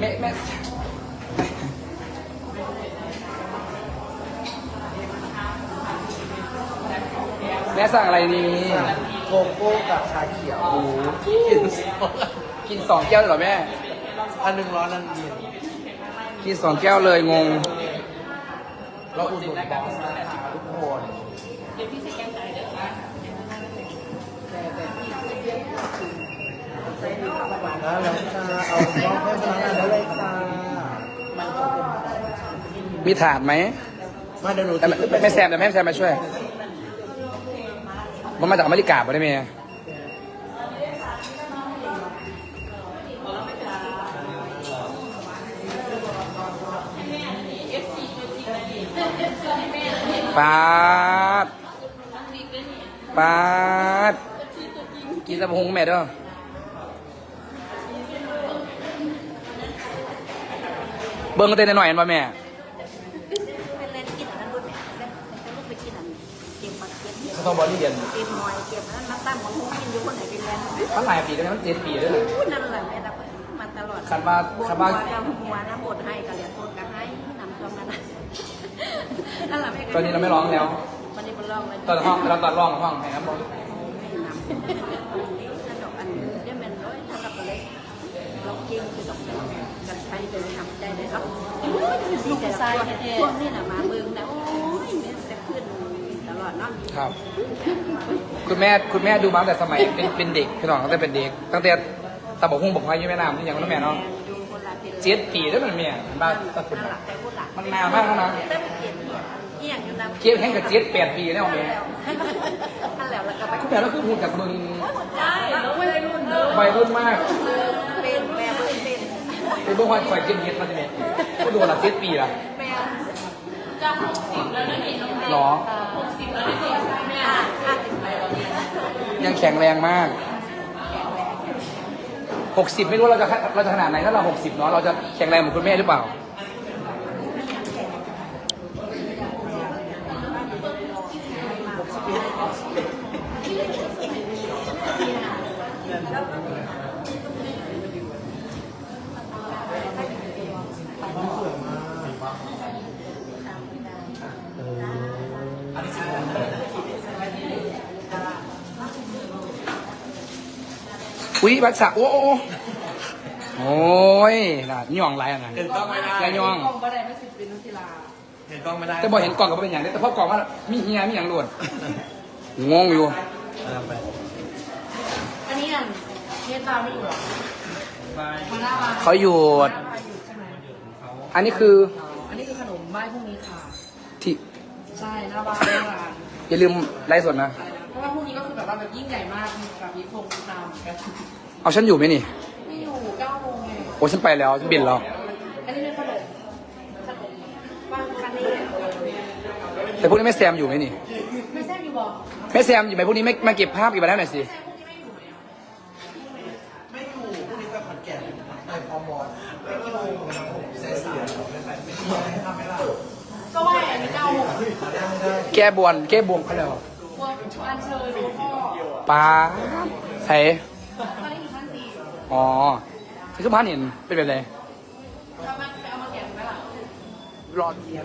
แม่แม่แม่สั่งอะไรนี่โกโก้กับชาเขียว โอ้โหกินกินสองแก้วเลยเหรอแม่ อันหนึ่งร้อนอันเย็นกินสองแก้วเลยงง เราอุดหนุนบอสนะคะทุกคนแล้วแล้วค่ะเอากล้องให้พนักงานได้เลยค่ะมีถาดไหมมาเดี๋ยวหนูแต่แม่แม่แซมแต่แม่แซมมาช่วยมันมาจากอเมริกาป่ะได้ไหมปาดปาดกินตะพงแม่เด้อ เบิ้งเต้นหน่อยๆเห็นป่ะแม่ เป็นเลนกินอันนั้นรุ่นเนี่ยเล่เป็นลูกไปกินอันเก็บมาเก็บเก็บเขาต้องบอดี้เรียนเก็บหน่อยเก็บอันนั้นมาตั้งของหูกินอยู่คนไหนเป็นแรงมันหลายปีแล้วนะมันเจ็ดปีแล้วนะพูดนั่นแหละแม่ตะมาตลอดขันมาขันมาหัวน้ำบดให้กับเหรียญโทษกันให้นำตัวนั้นนั่นแหละแม่ตอนนี้เราไม่ร้องแล้ววันนี้มันร้องเลยตอนห้องเราตอนร้องห้องไหนครับบอล ไม่นำถ้าดอกอันเนี่ยมันร้อยถ้าดอกเลย เราเก่งคือดอกกันใช้เป็นทำได้เลยครับลูกชายพวกนี้น่ะมาเมืองนะโอ้ยเนี่ยจะขึ้นตลอดเนาะครับ คุณแม่คุณแม่ดูมาตั้งแต่สมัยเป็นเป็นเด็กพี่น้องตั้งแต่เป็นเด็ก ตั้งแต่ตะบอกหุ้งบอกไว้ยี่แม่น้ำนี่อย่างนั้นแม่เนาะเจ็ดปีแล้วมันเมียบ้านตะคุณมันนานมากแล้วนะเก็บแห้งกับเจ็ดแปดปีแล้วแม่นั่นแหละแล้วก็ไปคุณแม่เราคือพูดจากมึงใช่แล้ววัยรุ่นเด้อวัยรุ่นมาก เป็นแม่เบิ่งเป็น เป็นพวกวันคอยเก็บเห็ดมาเนี่ยก็ดูละเจ็ดปีละแม่หรอหกสิบแล้วนี่แม่ห้าสิบไปแล้วเนี่ยยังแข็งแรงมากหกสิบไม่รู้เราจะเราจะขนาดไหนถ้าเราหกสิบเนาะเราจะแข็งแรงเหมือนคุณแม่หรือเปล่า อุ้ยบักษะโอ้โอ้โอ้โอ้ยน่ะย่องไรอะนะเห็นกล้องไม่ได้อย่าย่อง กล้องก็ได้ไม่สิบเป็นนักกีฬาเห็นกล้องไม่ได้แต่บอกเห็นกล่องก็เป็นอย่างนี้แต่พอกล่องว่ามีเฮียมีอย่างหลวนงงอยู่ เอาไปอันนี้อะเนตาไม่อยู่หรอมาหน้าบ้านเขาหยุดหน้าบ้านอยู่ใช่ไหมอันนี้คืออันนี้คือขนมไหว้พรุ่งนี้ค่ะ ที่ใช่หน้าบ้านหน้าร้านอย่าลืมไลฟ์สดนะเพราะว่าพรุ่งนี้ก็คือแบบ ว่าแบบยิ่งใหญ่มากมีแบบมีพงตามกันเอาฉันอยู่ไหมนี่ ไม่อยู่เก้าโมงไงโอ้ฉันไปแล้วฉันบินแล้ว อันนี้เป็นขนมขนมบ้านคันนี้แต่พวกนี้แม่แซมอยู่ไหมนี่ ไม่ใช่อยู่บอกแม่แซมอยู่ไหมพวกนี้ไม่มาเก็บภาพเก็บอะไรหน่อยสิ ไม่อยู่พรุ่งนี้ไปขอนแก่นไปพอมอนไปกี่โมงเสียเสียไม่ไปไม่ทำไม่ได้ก็ว่าอันนี้เก้าโมงไม่ได้แก้บวนแก้บวงเขาแล้วพวกอันเชิญหลวงพ่อ ป้าใส่ตอนนี้อยู่ชั้นสี่อ๋อที่สุพรรณเห็นเป็นแบบไหนเอามาไปเอามาแกะไหมล่ะรอเค้ก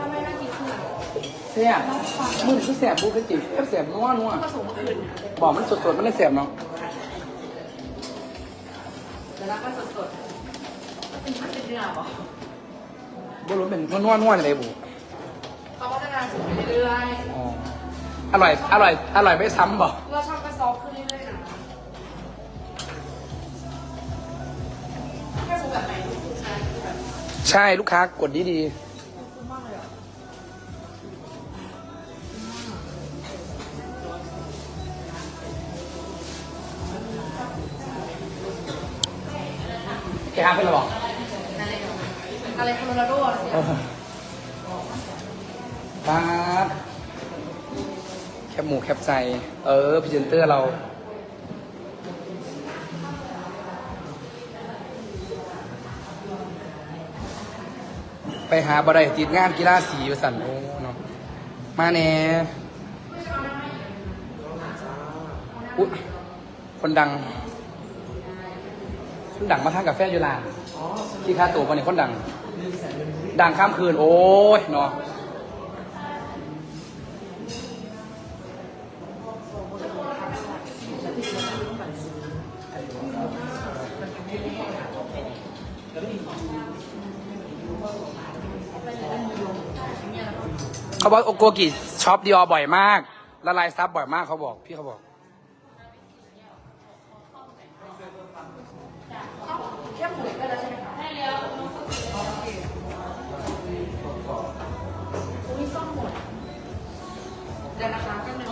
ทำไมน่ากินขึ้นแซ่บมึงคือแซ่บบุคือจิบแซ่บนัวนัวผสมขึ้นบอกมันสดๆมันได้แซ่บเนาะเดี๋ยวเราก็สดๆเป็นชั้นเป็นเนื้อหรอบ่รู้เป็นนัวนัวอะไรบุเขาก็จะการสูงไป เรื่อยอ๋ออร่อย อร่อย อร่อยไม่ซ้ำบอก ๆ เราชอบก็ซอฟต์ขึ้นเรื่อยๆนะแค่สูงแบบไหนลูกชายคือแบบใช่ลูกค้ากดดีดีคุ้มมากเลยอะๆแกหาเป็นหรอบอกอะไรโคโลราโดอะไรเนี่ย ป๊าบแคบหมูแคบใจ เออพรีเซนเตอร์เรา ไปหาบไดติดงานกีฬาสีประสันโอ้เนาะมาแน่อุ๊ยคนดัง คนดังมาทานกาแฟอยู่ลานที่ค่าตัวคนนี้คนดัง ดังข้ามคืน โอ้ยเนาะ เขาบอกโอโกกิช็อปดีออบ่อยมาก ละลายซับบ่อยมากเขาบอกพี่เขาบอกเดี๋ยวนะคะก็หนึ่ง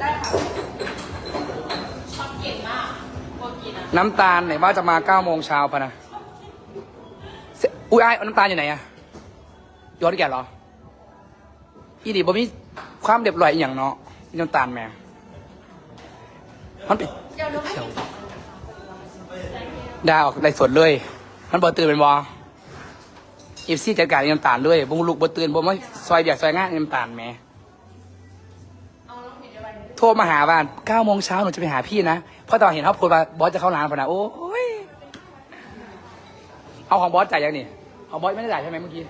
ได้ค่ะชอบเก่งมากโคตรกินะน้ำตาลไหนว่าจะมาเก้าโมงเช้าปะนะ อุ้ยไอ้ายน้ำตาลอยู่ไหนอะย้อนแก่เหรอ อีดีบ่มีความเรียบร้อยอหย่างเนาะมีน้ำตาลแม่มันเป็นเดี๋ยวเดี๋ยวไม่เดี๋ยวดาออกได้สดเลย มันบ่ตื่นเป็นบออีฟซี่จัดการน้ำตาลเลยบุ้งลูกบ่ตื่นบ่มาซอยเดียกซอยง่านน้ำตาลแม่โทรมาหาบ้านเก้าโมงเช้าหนูจะไปหาพี่นะเพราะตอนเห็นเขาพสต์ว่าบอสจะเข้าร้านพอนะโอ้ เอาของบอสจ่ายยังนี่ ของบอสไม่ได้จ่ายใช่ไหมเมื่อกี้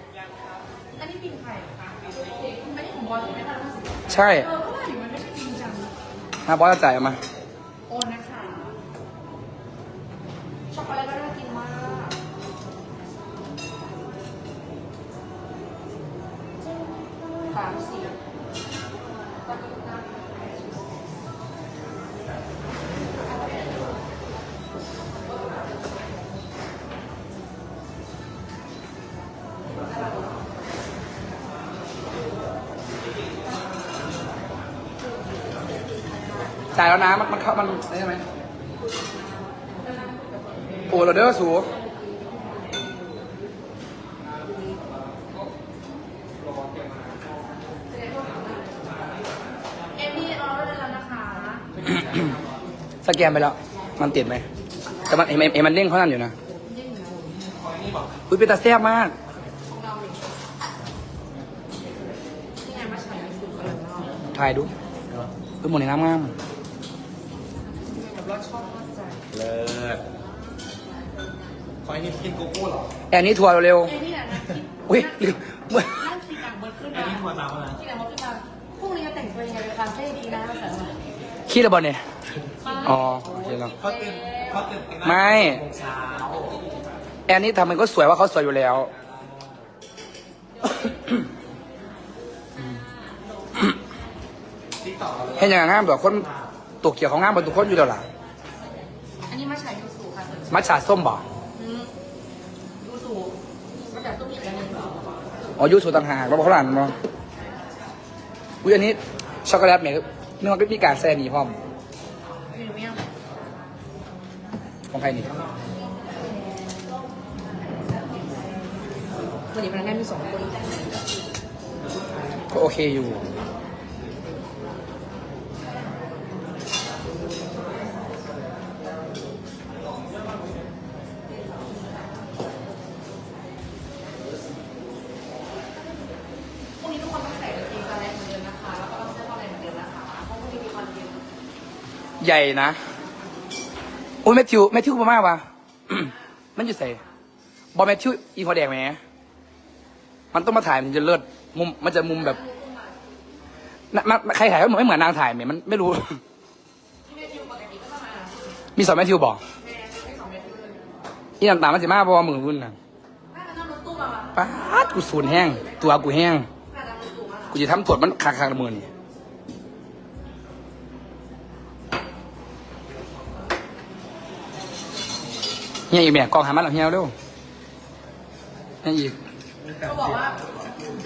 อันนี้ปิ่นไข่ค่ะอันนี้ของบอลใช่ไหมคะใช่เออเพราะว่าอยู่มันไม่ใช่ปิ่นจัง นะบอสจะจ่ายเอามา โอนนะคะ ช็อกโกแลตก็น่ากินมากสามสี่ จ่ายแล้วนะ มันมันเข้ามันได้ไหมโอ้เราเด้อสูเอมมี่ออเดอร์แล้วนะคะสแกนไปแล้ว มันติดไหม แต่มันเห็นเห็นมันเด้งเขานั่นอยู่นะ อุ้ยเป็นตาแซ่บมากของเราเนี่ยนี่ไงมาใช้สูตรอะไรเนาะถ่ายดูดูหมดในน้ำงาม แบบรสชอบมากใจ เลิศคอยนี่กินโกโก้เหรอแอนนี้ทัวร์เร็วเอมมี่น่ะนะคิดๆอุ้ยลืมนั่งคิดหนังเบิร์ดขึ้นอันมานี้ทัวร์ตามมาคิดหนังเบิร์ดขึ้นมาพรุ่งนี้จะแต่งตัวยังไงไปคาเฟ่ดีนะภาษาขี้ระเบิดเนี่ย อ๋อโอเคแล้ว เขาตื่นเขาตื่นแต่งหน้าไม่โมงเช้าแอนนี่ทำมันก็สวยว่าเขาสวยอยู่แล้ว ติ๊กต่อเลยเห็นอย่างงามแบบคนตกเกี่ยวของงามบนทุกคนอยู่แล้วล่ะ อันนี้มาใช้ยูสูค่ะ มัชชาส้มบ่อืมยูสูมาจากตู้อีกอันหนึงอ๋อยูสูต่างหากเราบอกเขาหลานมั้งอุ้ยอันนี้ช็อกโกแลตเนี่ยนึกว่าก็มีการแซ่หนีพร้อมพรีเมียมของใครนี่วันนี้พนักงานมีสองคนก็โอเคอยู่ ใหญ่นะอุ้ยแมทธิวแมทธิวกูมากว่ะมันอยู่ใส่บอลแมทธิวอีหัวแดงไหมมันต้องมาถ่ายมันจะเลิศมุมมันจะมุมแบบน่ะมันใครถ่ายก็เหมือนไม่เหมือนนางถ่ายไหมมันไม่รู้ที่แม่ทิวปกติก็จะมามีสองแมทธิวบอกแม่ไม่สองเมตรเลยอีน้ำตาลมันจะมากเพราะว่ามือรุ่นนะถ้ามันนั่งรถตู้มาอะป้าดกูสูนแห้ง ตัวกูแห้งน่าจะรถตู้มากูจะทำตรวจมันคาคาละมือนี่ เฮียอีกแม่กองหามันหลังเฮียเร็วเฮียอีก เขาบอกว่า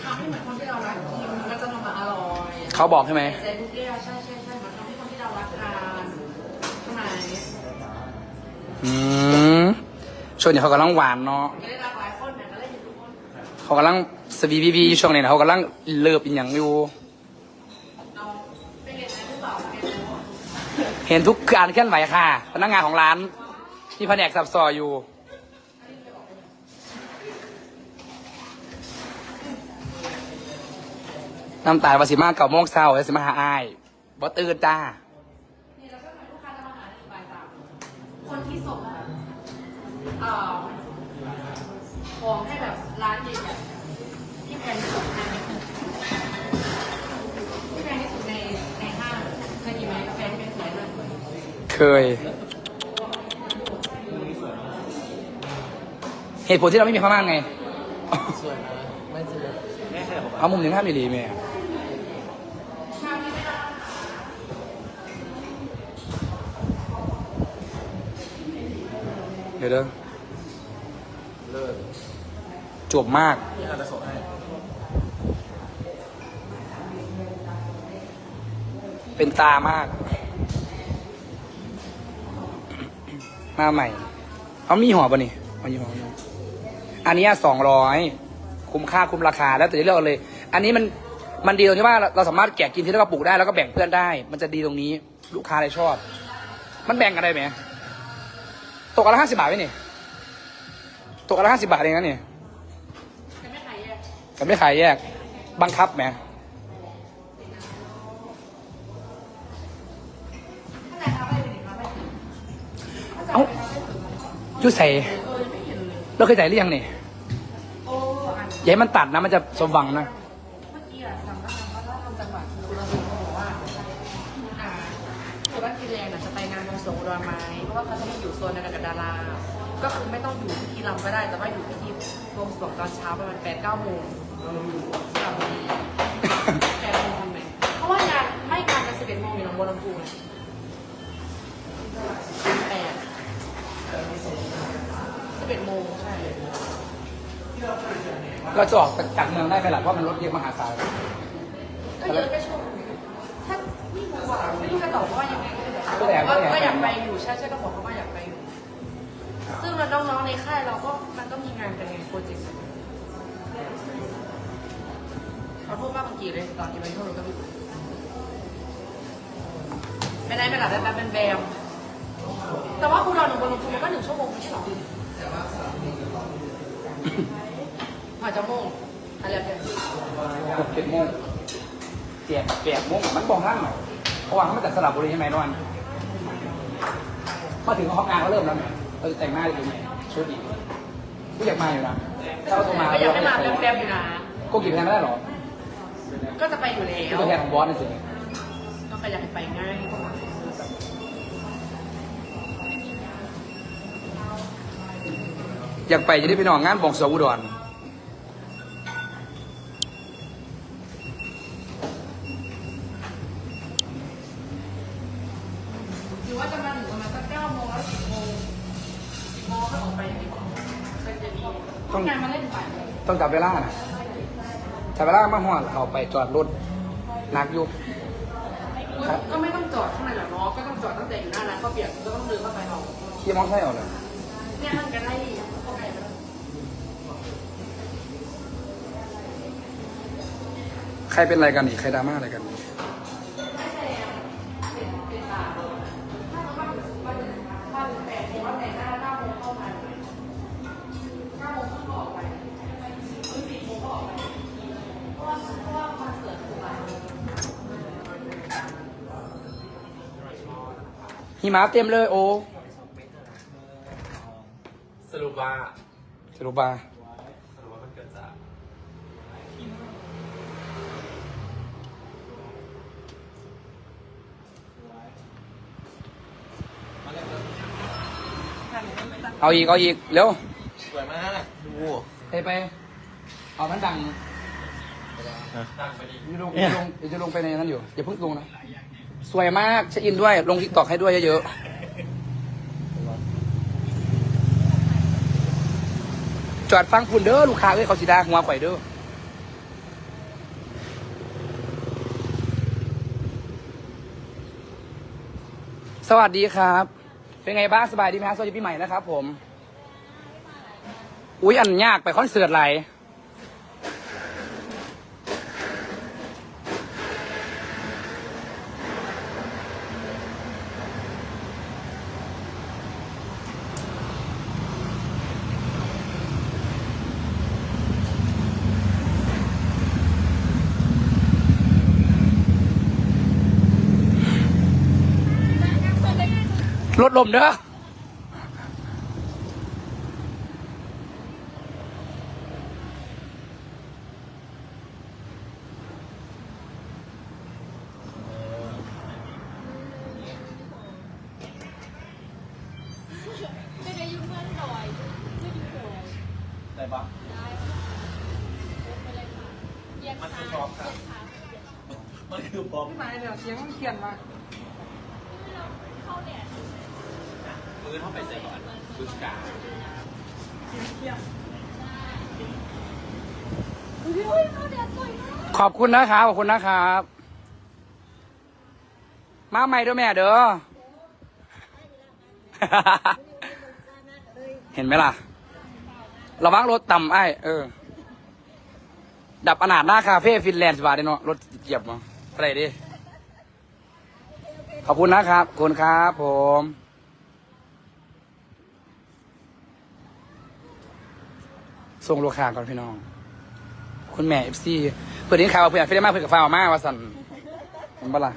ทำให้เหมือนคนที่เรารักกินมันจะทำมาอร่อยเขาบอกใช่ไหม ใจบุกเรียใช่ใช่ใช่เหมือนทำให้คนที่เรารักทานใช่ไหมอืมช่วงนี้เขากำลังหวานเนาะจะได้รักหลายคนเนี่ยก็เล่นอยู่ทุกคนเขากำลังสวีวีวีช่วงนี้นะเขากำลังเลิฟอีกอย่างอยู่เอาไปเรียนอะไรหรือเปล่าเรียนอะไรเห็นทุกการเคลื่อนไหวค่ะ พนักงานของร้าน ที่แผนกสับซออยู่ น้ำตาลวาสิมาเก่าโมงเศร้าแล้วสิมาหาอายบอตื่นจ้านี่แล้วก็เหมือนลูกค้าจะมาหาคนที่ส่งแบบเอ่อของให้แบบร้านใหญ่ๆที่แพงที่สุดในที่แพงที่สุดในในห้างเคยมีไหมกาแฟที่เป็นสวยเลยเคย เหตุผลที่เราไม่มีพม่านไง สวยนะไม่สวยแม่เคยบอกว่าเอามุมหนึ่งห้ามดีๆแม่เดี๋ยวเด้อเลิศจบมากนี่เราจะส่งให้เป็นตามาก มาใหม่เขามีหัวปะนี่มาอยู่หัว อันนี้สองร้อยคุ้มค่าคุ้มราคาแล้วแต่จะเลือกเอาเลย อันนี้มันมันดีตรงที่ว่าเราสามารถแกะกินที่แล้วก็ปลูกได้แล้วก็แบ่งเพื่อนได้ มันจะดีตรงนี้ ลูกค้าเลยชอบ มันแบ่งกันได้ไหมตกอนละห้าสิบาทไหมนี่ตกอนละห้าสิบาทเองนะนี่แยกแต่ไม่ขายแยก บังคับไหมเอ้าจุใส่ เออยังไม่เห็นเลยเราเคยใส่หรือยังนี่โอ้อันอย่าให้มันตัดนะมันจะสมหวังนะ เมื่อกี้อะสั่งก็ทำว่าถ้าทำจังหวัดคือเราบอกว่าอ่าคือบ้านฟินแลนด์อะจะไปงานบวงสรวงอุดรไม้เพราะว่าเขาจะไม่อยู่โซนเดียวกันกับดารา ก็คือไม่ต้องอยู่ที่ลำก็ได้ แต่ว่าอยู่ที่บวงสรวงตอนเช้าประมาณแปดเก้าโมงสระบุรีแปดโมงทำไมเพราะว่างานไม่งานจะสิบเอ็ดโมงอยู่หนองบัวลำพูไงแปดสิบ เอ็ดโมงใช่เราจะออกจากเมืองได้ไหมล่ะเพราะมันรถเยอะมหาศาลก็เยอะแค่ช่วงถ้าไม่รู้ว่าไม่รู้จะตอบว่ายังไงก็ได้ก็แหละก็ก็แหละก็อยากไปอยู่ใช่ใช่ก็บอกเขาว่าอยากไปอยู่ซึ่งเราน้องๆในค่ายเราก็มันก็มีงานกันไงโปรเจกต์เขาพูดว่าบางทีเลยตอนที่ไปทั่วโลกก็มีไม่ได้ไม่หลับแบบเป็นแบมแต่ว่าคุณรอหนึ่งบนลงทุนมันก็หนึ่งชั่วโมงไม่ใช่หรอผ่านจะโมงอะไรแบบนี้หกเจ็ดโมงเจ็ดแปดโมงมันบอกท่านหน่อยเพราะว่าเขามาจากสระบุรีใช่ไหมนอนมาถึงห้องงานเขาเริ่มแล้วไงเราจะแต่งหน้าดีไหมชุดอีกกูอยากมาอยู่นะถ้าเราโทรมาก็อยากให้มาแบมๆอยู่นะก็กี่แพงไม่ได้หรอ ก็จะไปอยู่แล้เป็นวตัวแทนของบอสนี่สิก็ไปอยากให้ไปง่ายอยากไปจะได้ไปนอนงานบองสวอุดร เวลานะจับเวลามาหัวเขาไปจอดรถหนักอยู่ก็ไม่ต้องจอดข้างในหรอกเนาะก็ต้องจอดตั้งแต่อยู่หน้าร้านข้าวเปียกก็ต้องเดินเข้าไปเอาขี่มอเตอร์ไซค์ออกเลยเนี่ยมันกันได้เข้าไปแล้วใครเป็นอะไรกันนี่ใครดราม่าอะไรกันนี่ หิมะเต็มเลยโอสรุปว่าสรุปว่าสรุปว่ามันเกิดจากเอาอีก เอาอีก เร็ว สวยมากดูไปไป เอามันดังดังไปดิจะลงจะลงเดี๋ยวจะลงไปในนั้นอยู่ อย่าเพิ่งลงนะ สวยมากเช็คอินด้วย ลงทิกตอกให้ด้วยเยอะๆ จอดฟังคุณเด้อลูกค้าเอ้ยเขาสีดาหัวข่อยเด้อสวัสดีครับ เป็นไงบ้างสบายดีไหมครับสวัสดีปีใหม่นะครับผม อุ๊ย อันยากไปคอนเสิร์ตไหล ถล่มเด้อไม่ได้ยุ่งเรื่องลอยไม่ยุ่งลอยได้ปะได้ไปเลยค่ะยียดขาเยียดขามันคือบร้อม พี่ไม้เดี๋ยวเสียงมันเขียนมา มือเข้าไปใส่ก่อนบึกกาขอบคุณนะครับ ขอบคุณนะครับ มาใหม่ด้วยแม่เด้อ เห็นไหมล่ะ ระวังรถต่ำไอ้เออ ดับอนาถหน้าคาเฟ่ฟินแลนด์สบายเนาะ รถเหยียบมาอะไรดิ ขอบคุณนะครับ คุณครับผม ส่งลูกค้าก่อนพี่น้อง คุณแม่เอฟซีเพื่อนนี้ข่าวเพื่อนฟิได้มากเพื่อนกับฟ้าวมากว่าสันเห็นปะล่ะ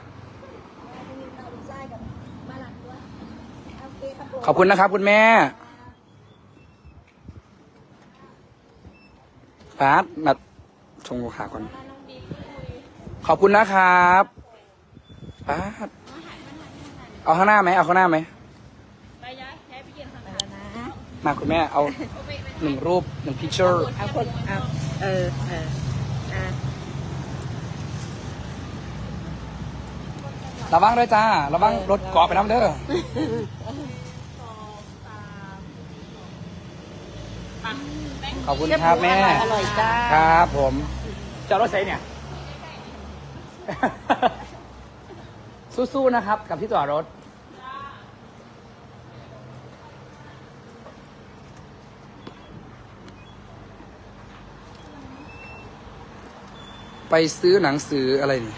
ขอบคุณนะครับ คุณแม่ฟาดมาส่งลูกค้าก่อน ขอบคุณนะครับฟาดเอาข้างหน้าไหมเอาข้างหน้าไหมมาคุณแม่เอา หนึ่งรูปหนึ่งพิ c เ u อร์เอาคนเอาเออเอออะระวังด้วยจ้า ระวังรถเกาะไปน้ำเด้อขอบคุณครับแม่ อร่อยจ้าครับผมจอดรถใส่เนี่ย สู้ๆนะครับ กับที่จอดรถ ไปซื้อหนังสืออะไรนี่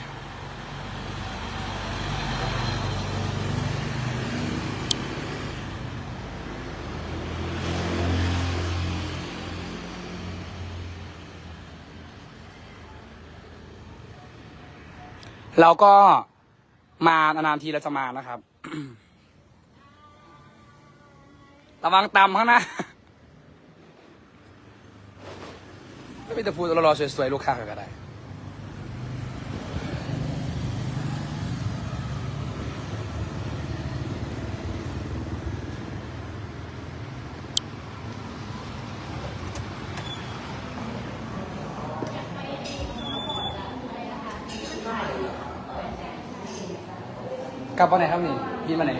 เราก็มานานๆทีเราจะมานะครับ ระวังต่ำข้างหน้าไม่มีแต่พูดรอๆสวยๆ ลูกค้าก็ได้ ลับวันไหนครับนี่บินมาไหนทิ้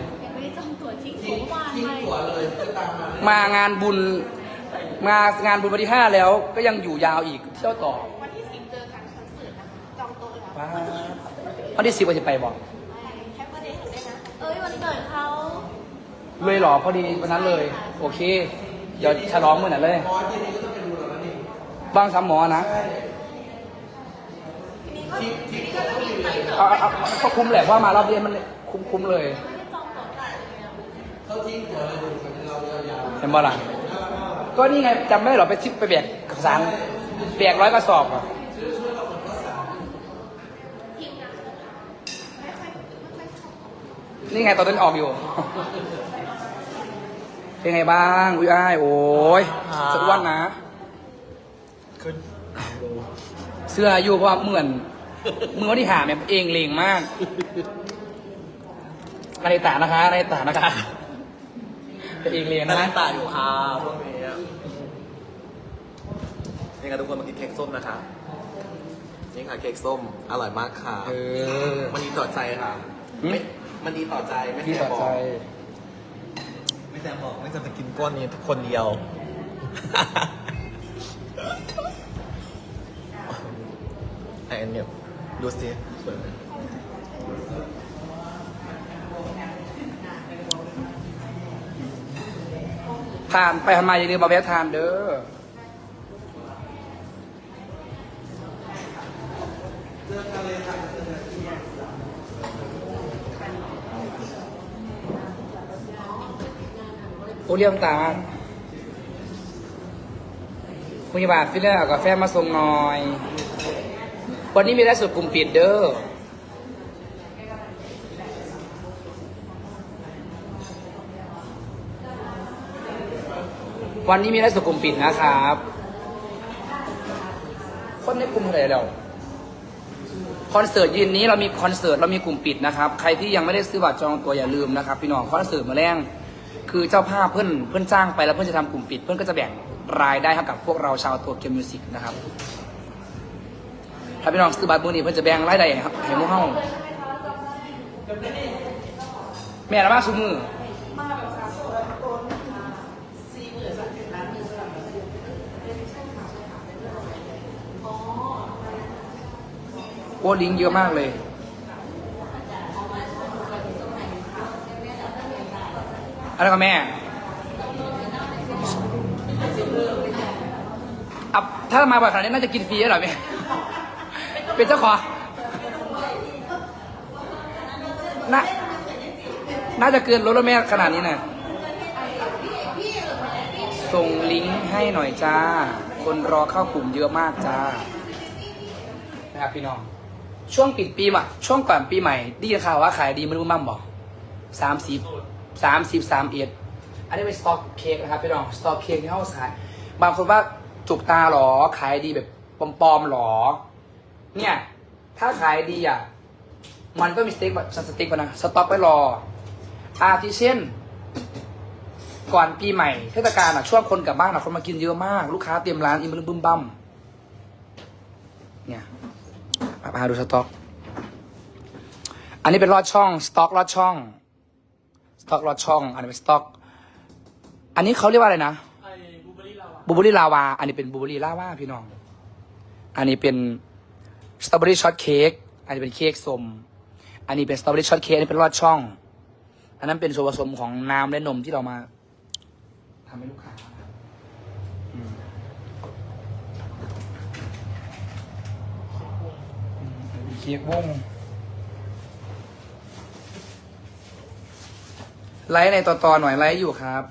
งตัวเลยจะตามมาเลยมางานบุญ มางานบุญวันที่ห้าแล้ว ก็ยังอยู่ยาวอีกเที่ยวต่อวันที่สิบเจอกันคอนเสิร์ตนะจองโต๊ะแล้ววันที่สิบวันที่ไปบอกเอ้ยวันเกิดเขาเลยเหรอพอดีวันนั้นเลย โอเค เดี๋ยวฉลองมื่อไหร่เลยบอสเย็นนี้ก็ต้องไปดูแล้วนะนี่บ้างซ้ำหมอนะเอาเอาเอาเอาก็คุ้มแหละเพราะว่มารอบเดียวมัน คุ้มคุ้มเลย เขาทิ้งตัวเลยดูกันเรายาวเห็นบ่ล่ะก็นี่ไงจำไม่ได้เหรอไปชิปไปแบกกับสารแบกร้อยกระสอบอะนี่ไงตอนนั้นออกอยู่ เป็นไงบ้าง อุ้ยอ้าย โอ้ยสักวันนะๆขึ้นโลเสื้ออยู่เพราะว่าเหมือนเมื่อวันที่หาเนี่ยเองเลงมาก นาฬิตานะคะนาฬิตานะคะเป็นเองเลงนั่นะงตาอยู่ค่ะพวกนี้นี่ค่ะทุกคนมากินเค้กส้มนะคะนี่ค่ะเค้กส้มอร่อยมากค่ะเออมันดีต่อใจค่ะหืมไม่มันดีต่อใจไม่พี่แสต่บอบอใจกไม่แซมบอกไม่แซมจะกินก้อนนี้คนเดียว ไออันเนี่ยดูสิสวยไหม ผ่านไปทำไมอย่าลืมมาแวะทานเด้อโอเลี้ยงตามคุณยาบาทฟิลเลอร์เอากาแฟมาส่งหน่อย วันนี้มีได้สุดกลุ่มปิดเด้อ วันนี้มีไลฟ์สดกลุ่มปิดนะครับ คนในกลุ่มเท่าไรแล้วคอนเสิร์ตเย็นนี้เรามีคอนเสิร์ตเรามีกลุ่มปิดนะครับ ใครที่ยังไม่ได้ซื้อบัตรจองตัวอย่าลืมนะครับพี่น้องคอนเสิร์ตมาแรงคือเจ้าภาพเพื่อนเพื่อนจ้างไปแล้วเพื่อนจะทำกลุ่มปิด เพื่อนก็จะแบ่งรายได้ให้กับพวกเราชาวตัวเกมมิวสิกนะครับถ้าพี่น้องซื้อบัตรมือนี้เพิ่อนจะแบ่งรายได้ให้ให้มูเฮาแม่ละมาซุมือ โอ้ลิงก์เยอะมากเลย อะไรก็แม่อับถ้ามาแบบขนาดนี้น่าจะกินฟรีเหรอแม่เป็นเจ้าของน่าน่าจะเกินรถแล้วแม่ขนาดนี้น่ะส่งลิงก์ให้หน่อยจ้า คนรอเข้ากลุ่มเยอะมากจ้านะครับพี่น้อง ช่วงปิดปีใหม่ช่วงก่อนปีใหม่ได้ยินข่าวว่าขายดีไม่รู้มั่มบอกสามสิบสามสิบสามเอ็ดอันนี้เป็นสต็อกเค้กนะครับพี่น้องสต็อกเค้กที่เขาขายบางคนว่าจุกตาหรอขายดีแบบปลอมๆหรอ เนี่ย ถ้าขายดีอะมันก็มีสเต็กแบบสเต็กก่อนะสต็อกไว้รอ อาทิเช่น ก่อนปีใหม่เทศกาลอะช่วงคนกลับบ้านอะคนมากินเยอะมาก ลูกค้าเตรียมร้านอิมบึ้มบึ้มบั้มเนี่ย มามาดูสต็อก อันนี้เป็นลอดช่อง สต็อกลอดช่อง สต็อกลอดช่อง อันนี้เป็นสต็อก อันนี้เขาเรียกว่าอะไรนะบูเบอรี่ลาวา อันนี้เป็นบูเบอรี่ลาวาพี่น้อง อันนี้เป็นสตรอเบอรี่ช็อตเค้ก อันนี้เป็นเค้กส้ม อันนี้เป็นสตรอเบอรี่ช็อตเค้ก อันนี้เป็นลอดช่อง อันนั้นเป็นส่วนผสมของน้ำและนมที่เรามาทำให้ลูกค้าอืม เค้กวงไลฟ์ในต่อๆหน่อยไลฟ์อยู่ครับ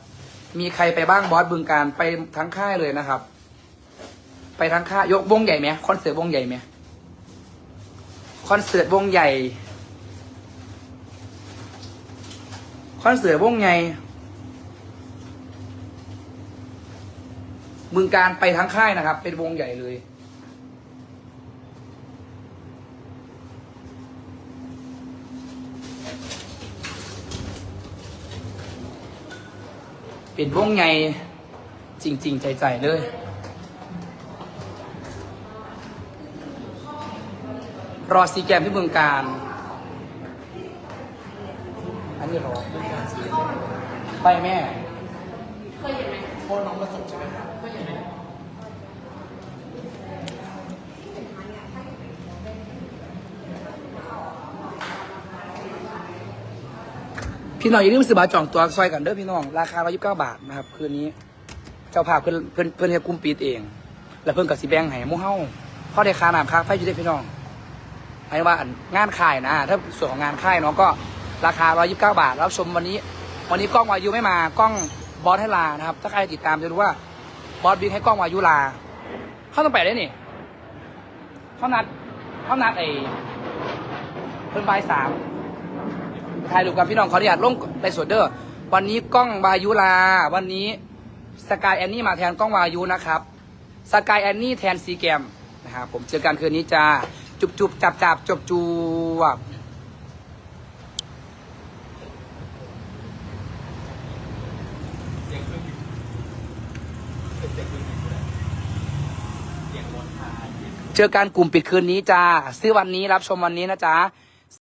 มีใครไปบ้างบอสบึงการไปทั้งค่ายเลยนะครับ ไปทั้งค่ายยกวงใหญ่ไหมคอนเสิร์ตวงใหญ่ไหมคอนเสิร์ตวงใหญ่คอนเสิร์ตวงใหญ่บึงการไปทั้งค่ายนะครับ เป็นวงใหญ่เลย เป็นวงใหญ่จริง ๆ ใจๆเลย รอซีแกมที่เมืองการ อันนี้รอไปแม่ เคยเห็นไหมโทษน้องประสบใช่ไหมครับ เคยเห็นไหม พี่น้องอย่าลืมซื้อบัตรจองตัวซอยกันเด้อพี่น้อง ราคา129 บาทนะครับ คืนนี้ เจ้าภาพเพื่อนเพื่อนเพื่อนเฮ็ดกลุ่มปิดเอง แล้วเพื่อนกับสีแบงให้หมูเฮาพราะได้ค่าน้ำค่าไฟอยู่ได้พี่น้องหมายว่าอันงานค่ายนะ ถ้าส่วนของงานค่ายเนาะก็ราคา 129 บาท รับชมวันนี้ วันนี้กล้องวายุไม่มากล้องบอสให้ลานะครับ ถ้าใครติดตามจะรู้ว่าบอสบิ๊กให้กล้องวายุลา เข้าต้องไปได้นี่เขานัดเขานัดไอ้เพิ่นบ่ายสาม ถ่ายรูปกับพี่น้องขออนุญาตลงในสวดเด้อวันนี้กล้องวายุลา วันนี้สกายแอนนี่มาแทนกล้องวายุนะครับสกายแอนนี่แทนซีแกมนะครับผมเจอกันคืนนี้จ้าจุบจุบจับจับจบจูบเจอกันกลุ่มปิดคืนนี้จ้าซื้อวันนี้รับชมวันนี้นะจ๊ะ